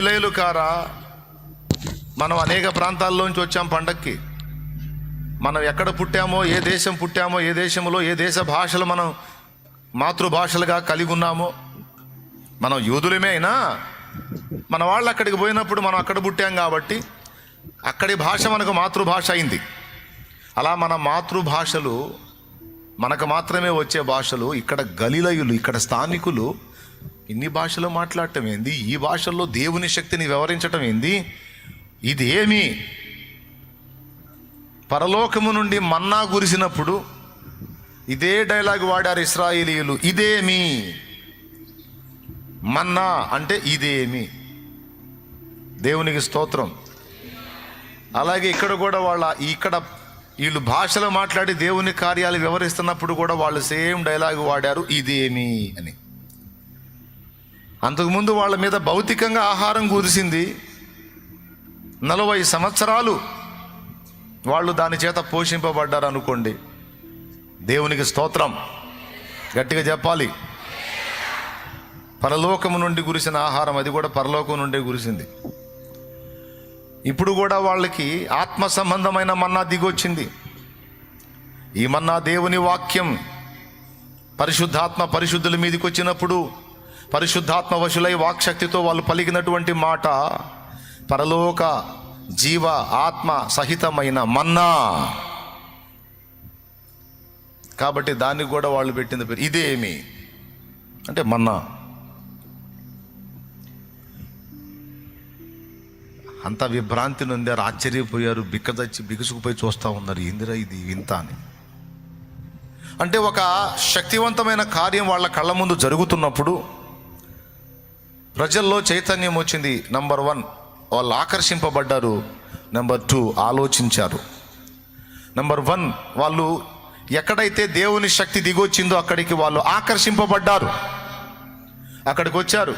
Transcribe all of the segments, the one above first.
పిల్లలు కారా మనం అనేక ప్రాంతాల్లోంచి వచ్చాం పండక్కి. మనం ఎక్కడ పుట్టామో ఏ దేశం పుట్టామో ఏ దేశంలో ఏ దేశ భాషలు మనం మాతృభాషలుగా కలిగి ఉన్నామో మనం యూదులమే అయినా మన వాళ్ళు అక్కడికి పోయినప్పుడు మనం అక్కడ పుట్టాం కాబట్టి అక్కడి భాష మనకు మాతృభాష అయింది. అలా మన మాతృభాషలు మనకు మాత్రమే వచ్చే భాషలు ఇక్కడ గలిలయులు ఇక్కడ స్థానికులు ఇన్ని భాషలు మాట్లాడటం ఏంది? ఈ భాషల్లో దేవుని శక్తిని వివరించటం ఏంది? ఇది ఏమి పరలోకము నుండి మన్నా కురిసినప్పుడు ఇదే డైలాగ్ వాడారు ఇస్రాయేలీయులు ఇదేమి? మన్నా అంటే ఇదేమి? దేవునికి స్తోత్రం. అలాగే ఇక్కడ కూడా వాళ్ళ ఇక్కడ వీళ్ళు భాషలో మాట్లాడి దేవుని కార్యాలు వివరిస్తున్నప్పుడు కూడా వాళ్ళు సేమ్ డైలాగ్ వాడారు ఇదేమి అని. అంతకుముందు వాళ్ళ మీద భౌతికంగా ఆహారం కురిసింది నలభై సంవత్సరాలు వాళ్ళు దాని చేత పోషింపబడ్డారు అనుకోండి. దేవునికి స్తోత్రం. గట్టిగా చెప్పాలి. పరలోకము నుండి కురిసిన ఆహారం అది కూడా పరలోకం నుండే కురిసింది. ఇప్పుడు కూడా వాళ్ళకి ఆత్మ సంబంధమైన మన్నా దిగొచ్చింది. ఈ మన్నా దేవుని వాక్యం పరిశుద్ధాత్మ పరిశుద్ధుల మీదకి వచ్చినప్పుడు పరిశుద్ధాత్మ వశులై వాక్శక్తితో వాళ్ళు పలికినటువంటి మాట పరలోక జీవ ఆత్మ సహితమైన మన్నా. కాబట్టి దానికి కూడా వాళ్ళు పెట్టిన పేరు. ఇదేమి? అంటే మన్నా. అంత విభ్రాంతి నొందారు ఆశ్చర్యపోయారు బిక్కదచ్చి బిగుసుకుపోయి చూస్తూ ఉన్నారు ఇందిరా ఇది వింత అని. అంటే ఒక శక్తివంతమైన కార్యం వాళ్ళ కళ్ళ ముందు జరుగుతున్నప్పుడు ప్రజల్లో చైతన్యం వచ్చింది. నంబర్ వన్ వాళ్ళు ఆకర్షింపబడ్డారు. నెంబర్ టూ ఆలోచించారు. నంబర్ వన్ వాళ్ళు ఎక్కడైతే దేవుని శక్తి దిగొచ్చిందో అక్కడికి వాళ్ళు ఆకర్షింపబడ్డారు. అక్కడికి వచ్చారు.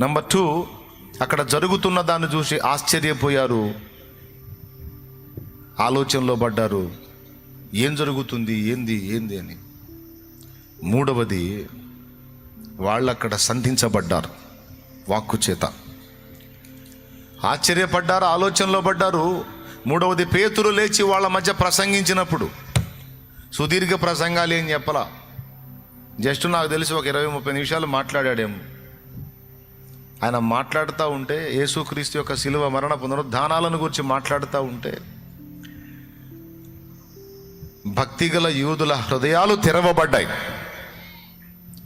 నంబర్ టూ అక్కడ జరుగుతున్న దాన్ని చూసి ఆశ్చర్యపోయారు. ఆలోచనలో పడ్డారు. ఏం జరుగుతుంది? ఏంది? ఏంది అని. మూడవది వాళ్ళు అక్కడ సంధించబడ్డారు వాక్కు చేత. ఆశ్చర్యపడ్డారు ఆలోచనలో పడ్డారు. మూడవది పేతురు లేచి వాళ్ళ మధ్య ప్రసంగించినప్పుడు. సుదీర్ఘ ప్రసంగాలు ఏం చెప్పలా? జస్ట్ నాకు తెలిసి ఒక ఇరవై ముప్పై నిమిషాలు మాట్లాడాడేమో. ఆయన మాట్లాడుతూ ఉంటే యేసుక్రీస్తు యొక్క శిలువ మరణ పునరుద్ధానాలను గురించి మాట్లాడుతూ ఉంటే భక్తిగల యూదుల హృదయాలు తెరవబడ్డాయి.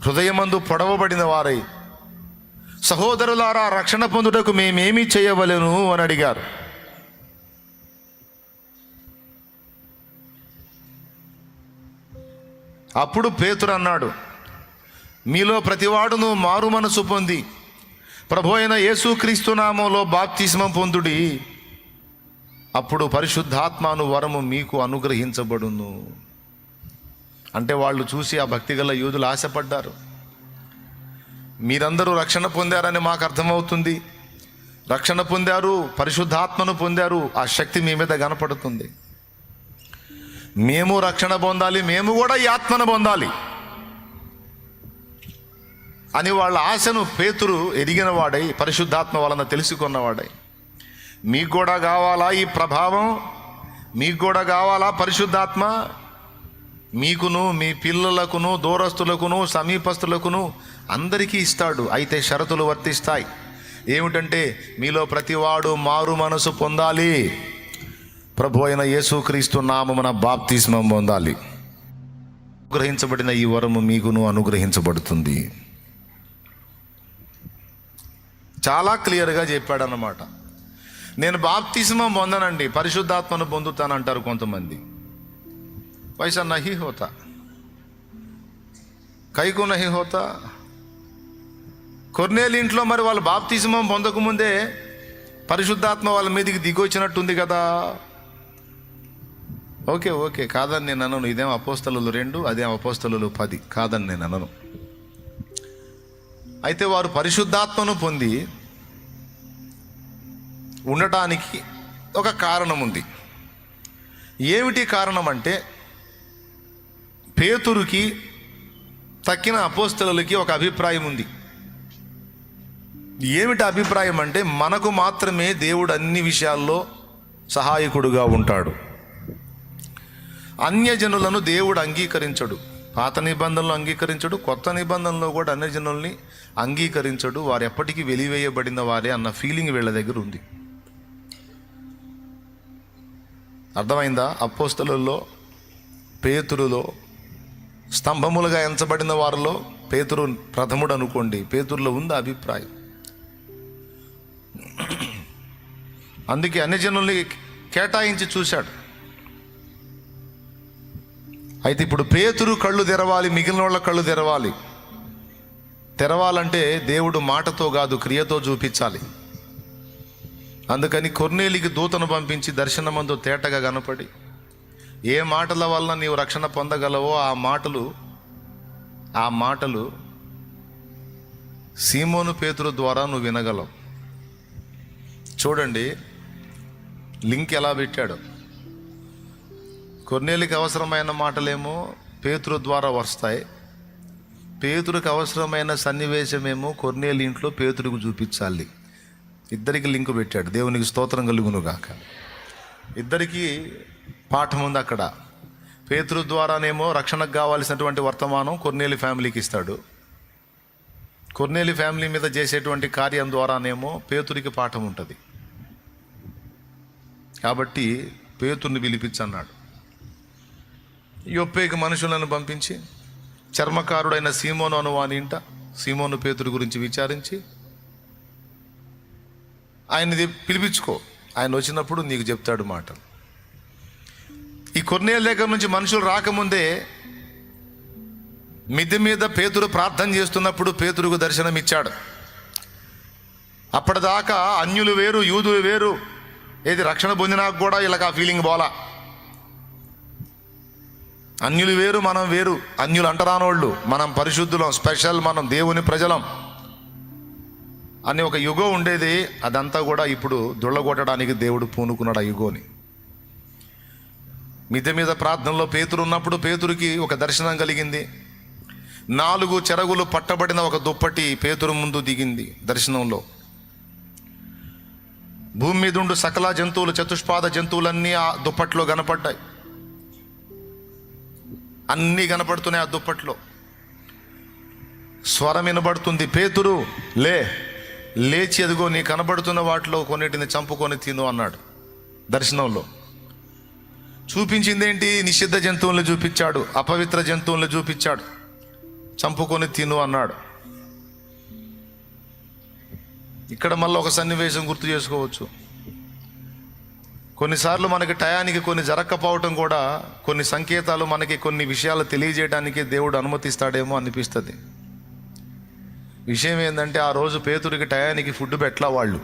హృదయమందు పొడవబడిన వారై సహోదరులారా రక్షణ పొందుటకు మేమేమి చేయవలెను అని అడిగారు. అప్పుడు పేతురు అన్నాడు మీలో ప్రతివాడును మారు మనసు పొంది ప్రభు అయిన యేసుక్రీస్తు నామంలో బాప్తిస్మం పొందుడి. అప్పుడు పరిశుద్ధాత్మాను వరము మీకు అనుగ్రహించబడును. అంటే వాళ్ళు చూసి ఆ భక్తిగల యూదులు ఆశపడ్డారు. మీరందరూ రక్షణ పొందారని మాకు అర్థమవుతుంది. రక్షణ పొందారు పరిశుద్ధాత్మను పొందారు ఆ శక్తి మీ మీద కనపడుతుంది. మేము రక్షణ పొందాలి మేము కూడా ఈ ఆత్మను పొందాలి. అని వాళ్ళ ఆశను పేతురు ఎరిగిన వాడై పరిశుద్ధాత్మ వలన తెలుసుకున్నవాడై మీకు కూడా కావాలా ఈ ప్రభావం? మీకు కూడా కావాలా పరిశుద్ధాత్మ? మీకును మీ పిల్లలకును దూరస్తులకును సమీపస్తులకును అందరికీ ఇస్తాడు. అయితే షరతులు వర్తిస్తాయి. ఏమిటంటే మీలో ప్రతివాడు మారు మనసు పొందాలి. ప్రభు అయిన యేసుక్రీస్తు నామమున బాప్తిస్మం పొందాలి. అనుగ్రహించబడిన ఈ వరము మీకును అనుగ్రహించబడుతుంది. చాలా క్లియర్గా చెప్పాడన్నమాట. నేను బాప్తిస్మం పొందనండి. పరిశుద్ధాత్మను పొందుతానంటారు కొంతమంది. वैसा नहीं होता। कई కైకు नहीं होता। కొర్నేలు ఇంట్లో మరి వాళ్ళు బాప్తిజమం పొందకముందే పరిశుద్ధాత్మ వాళ్ళ మీదకి దిగొచ్చినట్టుంది కదా. ఓకే ఓకే కాదని నేను అనను. ఇదేం అపోస్తలు రెండు అదేం అపోస్తలు పది. కాదని నేను అనను. అయితే వారు పరిశుద్ధాత్మను పొంది ఉండటానికి ఒక కారణం ఉంది. ఏమిటి కారణం అంటే పేతురుకి తక్కిన అపోస్తలకి ఒక అభిప్రాయం ఉంది. ఏమిటి అభిప్రాయం అంటే మనకు మాత్రమే దేవుడు అన్ని విషయాల్లో సహాయకుడుగా ఉంటాడు. అన్యజనులను దేవుడు అంగీకరించడు. పాత నిబంధనలు అంగీకరించడు కొత్త నిబంధనలో కూడా అన్యజనుల్ని అంగీకరించడు వారు ఎప్పటికీ వెలివేయబడిన వారే అన్న ఫీలింగ్ వీళ్ళ దగ్గర ఉంది. అర్థమైందా? అపోస్తలలో పేతురులో స్తంభములుగా ఎంచబడిన వారిలో పేతురు ప్రథముడు అనుకోండి. పేతురులో ఉంది అభిప్రాయం. అందుకే అన్ని జనుల్ని కేటాయించి చూశాడు. అయితే ఇప్పుడు పేతురు కళ్ళు తెరవాలి మిగిలిన వాళ్ళ కళ్ళు తెరవాలి. తెరవాలంటే దేవుడు మాటతో కాదు క్రియతో చూపించాలి. అందుకని కొర్నేలికి దూతను పంపించి దర్శనమందు తేటగా కనపడి ఏ మాటల వల్ల నీవు రక్షణ పొందగలవో ఆ మాటలు ఆ మాటలు సీమోను పేతురు ద్వారా నువ్వు వినగలవు. చూడండి లింక్ ఎలా పెట్టాడు. కొన్నేళ్ళకి అవసరమైన మాటలేమో పేతురు ద్వారా వస్తాయి. పేతురుకు అవసరమైన సన్నివేశమేమో కొన్నేళ్ళ ఇంట్లో పేతురుకు చూపించాలి. ఇద్దరికి లింక్ పెట్టాడు. దేవునికి స్తోత్రం కలుగును గాక ఇద్దరికీ పాఠం ఉంది అక్కడ. పేతురు ద్వారానేమో రక్షణకు కావాల్సినటువంటి వర్తమానం కొర్నేలి ఫ్యామిలీకి ఇస్తాడు. కొన్నేలి ఫ్యామిలీ మీద చేసేటువంటి కార్యం ద్వారానేమో పేతురికి పాఠం ఉంటుంది. కాబట్టి పేతుర్ని పిలిపించన్నాడు. యొప్పేకి మనుషులను పంపించి చర్మకారుడైన సీమోను అనువాని ఇంట సీమోను పేతురు గురించి విచారించి ఆయనది పిలిపించుకో. ఆయన వచ్చినప్పుడు నీకు చెప్తాడు మాటలు. కొన్నేళ్ళ దగ్గర నుంచి మనుషులు రాకముందే మిద్ది మీద పేతురు ప్రార్థన చేస్తున్నప్పుడు పేతురుకు దర్శనం ఇచ్చాడు. అప్పటిదాకా అన్యులు వేరు యూదులు వేరు. ఏది రక్షణ పొందినాక కూడా ఇలాగ ఆ ఫీలింగ్ పోలా. అన్యులు వేరు మనం వేరు. అన్యులు అంటరానోళ్ళు మనం పరిశుద్ధులం స్పెషల్ మనం దేవుని ప్రజలం. అని ఒక యుగం ఉండేది అదంతా కూడా ఇప్పుడు దుళ్ళగొట్టడానికి దేవుడు పూనుకున్నాడు ఆ యుగోని. మిద్దె మీద ప్రార్థనలో పేతురు ఉన్నప్పుడు పేతురికి ఒక దర్శనం కలిగింది. నాలుగు చెరగులు పట్టబడిన ఒక దుప్పటి పేతురు ముందు దిగింది దర్శనంలో. భూమి మీద ఉండు సకల జంతువులు చతుష్పాద జంతువులన్నీ ఆ దుప్పట్లో కనపడ్డాయి. అన్నీ కనపడుతున్నాయి ఆ దుప్పట్లో. స్వరం వినబడుతుంది పేతురు లే లేచి ఎదుగో నీ కనబడుతున్న వాటిలో కొన్నిటిని చంపుకొని తిను అన్నాడు దర్శనంలో. చూపించిందేంటి? నిషిద్ధ జంతువులను చూపించాడు అపవిత్ర జంతువులను చూపించాడు. చంపుకొని తిను అన్నాడు. ఇక్కడ మళ్ళీ ఒక సన్నివేశం గుర్తు చేసుకోవచ్చు. కొన్నిసార్లు మనకి టయానికి కొన్ని జరగకపోవటం కూడా కొన్ని సంకేతాలు మనకి కొన్ని విషయాలు తెలియజేయడానికి దేవుడు అనుమతిస్తాడేమో అనిపిస్తుంది. విషయం ఏంటంటే ఆ రోజు పేతుడికి టయానికి ఫుడ్ పెట్టలా వాళ్ళు.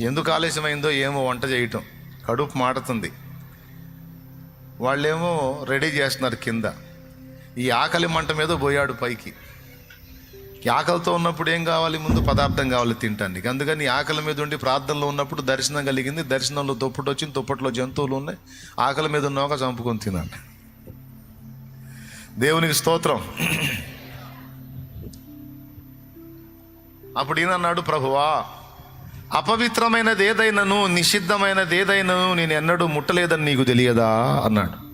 ఎందుకు ఆలస్యమైందో ఏమో వంట చేయటం. కడుపు మాడుతుంది. వాళ్ళేమో రెడీ చేస్తున్నారు కింద. ఈ ఆకలి మంట మీద పోయాడు పైకి. ఆకలితో ఉన్నప్పుడు ఏం కావాలి? ముందు పదార్థం కావాలి తినటానికి అందుకని ఆకలి మీద ఉండి ప్రార్థనలో ఉన్నప్పుడు దర్శనం కలిగింది. దర్శనంలో దుప్పటి వచ్చింది. దుప్పట్లో జంతువులు ఉన్నాయి. ఆకలి మీద ఉన్నాక చంపుకొని తినండి దేవునికి స్తోత్రం. అప్పుడు ఏమన్నాడు ప్రభువా అపవిత్రమైనది ఏదైనాను నిషిద్ధమైనది ఏదైనాను నేను ఎన్నడూ ముట్టలేదని నీకు తెలియదా? అన్నాడు.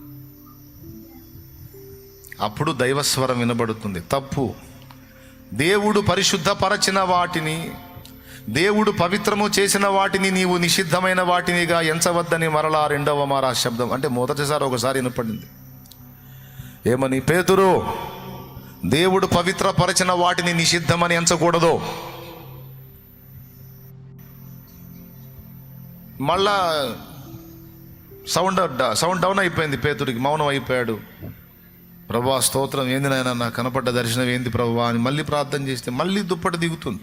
అప్పుడు దైవస్వరం వినబడుతుంది. తప్పు. దేవుడు పరిశుద్ధపరచిన వాటిని దేవుడు పవిత్రము చేసిన వాటిని నీవు నిషిద్ధమైన వాటినిగా ఎంచవద్దని మరలా రెండవ మారా శబ్దం. అంటే మొదటిసారి ఒకసారి వినపడింది. ఏమని? పేతురు దేవుడు పవిత్రపరచిన వాటిని నిషిద్ధమని ఎంచకూడదు. మళ్ళా సౌండ్ సౌండ్ డౌన్ అయిపోయింది పేతుడికి మౌనం అయిపోయాడు. ప్రభా స్తోత్రం ఏంది నాయన నా కనపడ్డ దర్శనం ఏంది ప్రభా అని మళ్ళీ ప్రార్థన చేస్తే మళ్ళీ దుప్పటి దిగుతుంది.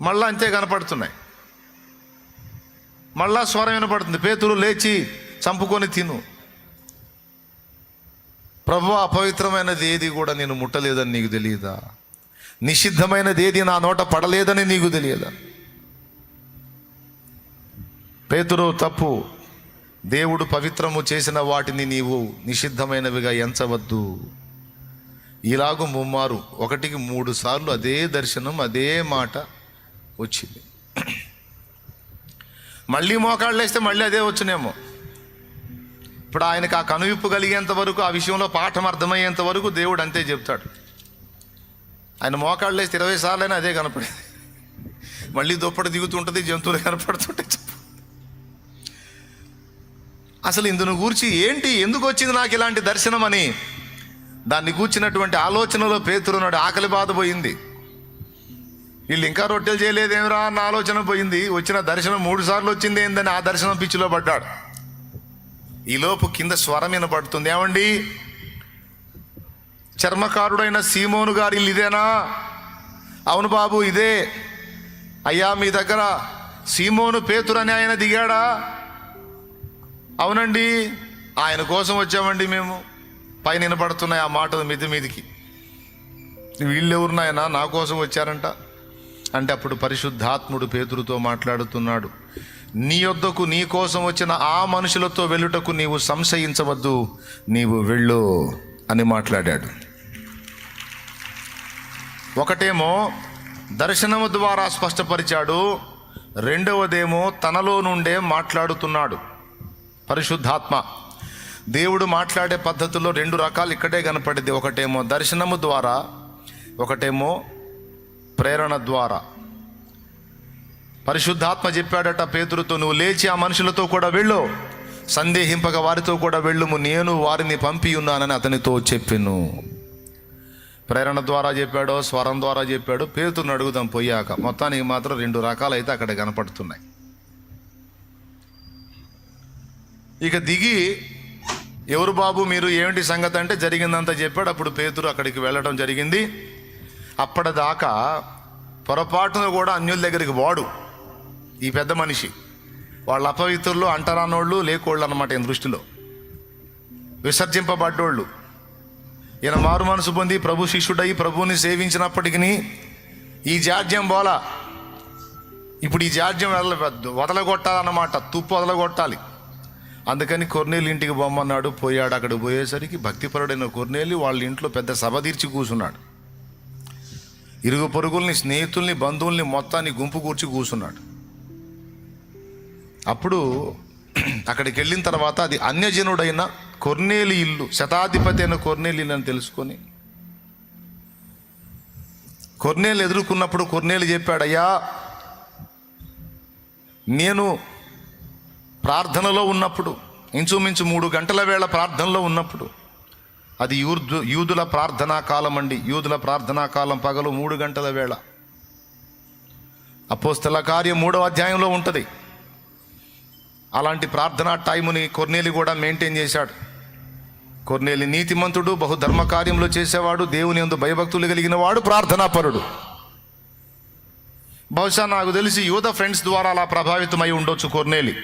మళ్ళా అంతే కనపడుతున్నాయి. మళ్ళా స్వరం వినపడుతుంది పేతుడు లేచి చంపుకొని తిను. ప్రభు అపవిత్రమైనది ఏది కూడా నేను ముట్టలేదని నీకు తెలియదా? నిషిద్ధమైనది ఏది నా నోట పడలేదని నీకు తెలియదా? పేతురు తప్పు. దేవుడు పవిత్రము చేసిన వాటిని నీవు నిషిద్ధమైనవిగా ఎంచవద్దు. ఇలాగు ముమ్మారు. ఒకటికి మూడు సార్లు అదే దర్శనం అదే మాట వచ్చింది. మళ్ళీ మోకాళ్ళు వేస్తే మళ్ళీ అదే వచ్చునేమో. ఇప్పుడు ఆయనకు ఆ కనువిప్పు కలిగేంత వరకు ఆ విషయంలో పాఠం అర్థమయ్యేంత వరకు దేవుడు అంతే చెప్తాడు. ఆయన మోకాళ్ళు వేస్తే ఇరవై సార్లైనా అదే కనపడేది. మళ్ళీ దుప్పటి దిగుతుంటుంది జంతువులు కనపడుతుంటాయి అసలు ఇందును గూర్చి ఏంటి? ఎందుకు వచ్చింది నాకు ఇలాంటి దర్శనం అని? దాన్ని కూర్చున్నటువంటి ఆలోచనలో పేతురున్నాడు. ఆకలి బాధ పోయింది. వీళ్ళు ఇంకా రొట్టెలు చేయలేదేమిరా అన్న ఆలోచన పోయింది. వచ్చిన దర్శనం మూడు సార్లు వచ్చింది ఏందని ఆ దర్శనం పిచ్చిలో పడ్డాడు. ఈలోపు కింద స్వరం వినపడుతుంది. ఏమండి? చర్మకారుడైన సీమోను గారు ఇల్లు ఇదేనా? అవును బాబు ఇదే. అయ్యా మీ దగ్గర సీమోను పేతురని ఆయన దిగాడా? అవునండి. ఆయన కోసం వచ్చామండి మేము. పైన వినపడుతున్నాయి ఆ మాటలు మిది మీదికి. వీళ్ళెవరున్నాయనా? నా కోసం వచ్చారంట. అంటే అప్పుడు పరిశుద్ధాత్ముడు పేతురుతో మాట్లాడుతున్నాడు. నీ యొద్దకు నీ కోసం వచ్చిన ఆ మనుషులతో వెళ్ళుటకు నీవు సంశయించవద్దు. నీవు వెళ్ళు అని మాట్లాడాడు. ఒకటేమో దర్శనము ద్వారా స్పష్టపరిచాడు. రెండవదేమో తనలో నుండే మాట్లాడుతున్నాడు. పరిశుద్ధాత్మ. దేవుడు మాట్లాడే పద్ధతుల్లో రెండు రకాలు ఇక్కడే కనపడింది. ఒకటేమో దర్శనము ద్వారా ఒకటేమో ప్రేరణ ద్వారా. పరిశుద్ధాత్మ చెప్పాడట పేతురుతో నువ్వు లేచి ఆ మనుషులతో కూడా వెళ్ళు. సందేహింపక వారితో కూడా వెళ్ళుము. నేను వారిని పంపి ఉన్నానని అతనితో చెప్పిను. ప్రేరణ ద్వారా చెప్పాడో స్వరం ద్వారా చెప్పాడు పేతురుని అడుగుదాం పోయాక. మొత్తానికి మాత్రం రెండు రకాలైతే అక్కడ కనపడుతున్నాయి. ఇక దిగి ఎవరు బాబు మీరు ఏమిటి సంగతి అంటే జరిగిందంతా చెప్పాడు. అప్పుడు పేతురు అక్కడికి వెళ్ళడం జరిగింది. అప్పటిదాకా పొరపాటున కూడా అన్యుల దగ్గరికి వాడు. ఈ పెద్ద మనిషి. వాళ్ళ అపవిత్రులు అంటరానోళ్ళు లేకోళ్ళు అనమాట ఈయన దృష్టిలో. విసర్జింపబడ్డోళ్ళు. ఈయన మారు మనసు పొంది ప్రభు శిష్యుడై ప్రభువుని సేవించినప్పటికీ ఈ జాడ్యం బోలా. ఇప్పుడు ఈ జాడ్యం వదల వదలగొట్టాలన్నమాట. తుప్పు వదలగొట్టాలి. అందుకని కొర్నేలు ఇంటికి బొమ్మన్నాడు పోయాడు. అక్కడికి పోయేసరికి భక్తిపరుడైన కొర్నేలు వాళ్ళ ఇంట్లో పెద్ద సభ తీర్చి కూర్చున్నాడు. ఇరుగు పొరుగుల్ని స్నేహితుల్ని బంధువుల్ని మొత్తాన్ని గుంపు కూర్చి కూర్చున్నాడు. అప్పుడు అక్కడికి వెళ్ళిన తర్వాత అది అన్యజనుడైన కొర్నేలి ఇల్లు శతాధిపతి అయిన కొర్నేలి ఇల్లు అని తెలుసుకొని కొర్నేలు ఎదుర్కొన్నప్పుడు కొర్నేలు చెప్పాడు అయ్యా నేను ప్రార్థనలో ఉన్నప్పుడు ఇంచుమించు మూడు గంటల వేళ ప్రార్థనలో ఉన్నప్పుడు అది యూర్దు యూదుల ప్రార్థనా కాలం అండి. యూదుల ప్రార్థనా కాలం పగలు మూడు గంటల వేళ. అపోస్తల కార్యం మూడవ అధ్యాయంలో ఉంటుంది. అలాంటి ప్రార్థనా టైముని కొర్నేలి కూడా మెయింటైన్ చేశాడు. కొర్నేలి నీతిమంతుడు బహు ధర్మకార్యంలో చేసేవాడు దేవుని ఎందు భయభక్తులు కలిగిన వాడు ప్రార్థనాపరుడు బహుశా నాకు తెలిసి యూద ఫ్రెండ్స్ ద్వారా అలా ప్రభావితమై ఉండొచ్చు కొర్నేలి.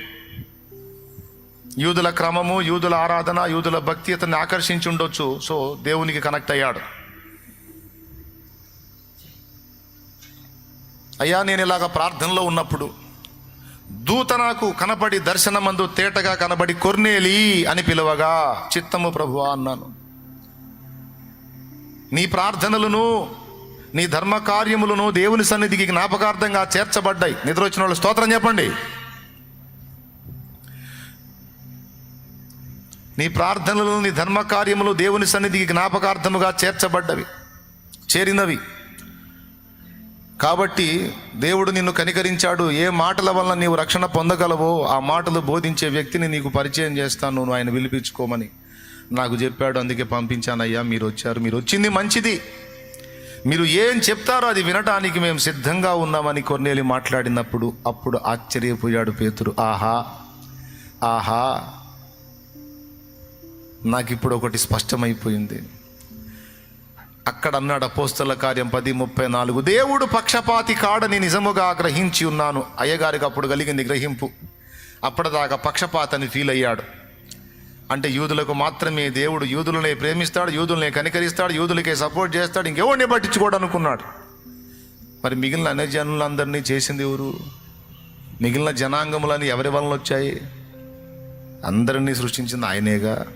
యూదుల క్రమము యూదుల ఆరాధన యూదుల భక్తి అతన్ని ఆకర్షించి ఉండొచ్చు సో దేవునికి కనెక్ట్ అయ్యాడు. అయ్యా నేను ఇలాగ ప్రార్థనలో ఉన్నప్పుడు దూత నాకు కనపడి దర్శనమందు తేటగా కనబడి కొర్నేలి అని పిలవగా చిత్తము ప్రభువా అన్నాను. నీ ప్రార్థనలను నీ ధర్మ కార్యములను దేవుని సన్నిధికి జ్ఞాపకార్థంగా చేర్చబడ్డాయి. నిద్ర వచ్చిన వాళ్ళు స్తోత్రం చెప్పండి. నీ ప్రార్థనలు నీ ధర్మకార్యములు దేవుని సన్నిధికి జ్ఞాపకార్థముగా చేర్చబడ్డవి చేరినవి. కాబట్టి దేవుడు నిన్ను కనికరించాడు. ఏ మాటల వలన నీవు రక్షణ పొందగలవో ఆ మాటలు బోధించే వ్యక్తిని నీకు పరిచయం చేస్తాను. నువ్వు ఆయన పిలిపించుకోమని నాకు చెప్పాడు. అందుకే పంపించానయ్యా మీరు వచ్చారు. మీరు వచ్చింది మంచిది. మీరు ఏం చెప్తారో అది వినటానికి మేము సిద్ధంగా ఉన్నామని కొన్నేళ్ళు మాట్లాడినప్పుడు అప్పుడు ఆశ్చర్యపోయాడు పేతురు. ఆహా ఆహా నాకు ఇప్పుడు ఒకటి స్పష్టమైపోయింది. అక్కడ అన్నాడు అపోస్తల కార్యం పది ముప్పై నాలుగు. దేవుడు పక్షపాతి కాడని నిజముగా గ్రహించి ఉన్నాను. అయ్యగారికి అప్పుడు కలిగింది గ్రహింపు. అప్పటిదాకా పక్షపాతని ఫీల్ అయ్యాడు. అంటే యూదులకు మాత్రమే దేవుడు యూదులనే ప్రేమిస్తాడు యూదులనే కనికరిస్తాడు యూదులకే సపోర్ట్ చేస్తాడు ఇంకెవరిని పట్టించుకోడు అనుకున్నాడు మరి మిగిలిన అన్ని జనులందరినీ చేసింది ఎవరు? మిగిలిన జనాంగములని ఎవరి వలన వచ్చాయి అందరినీ సృష్టించింది ఆయనేగా?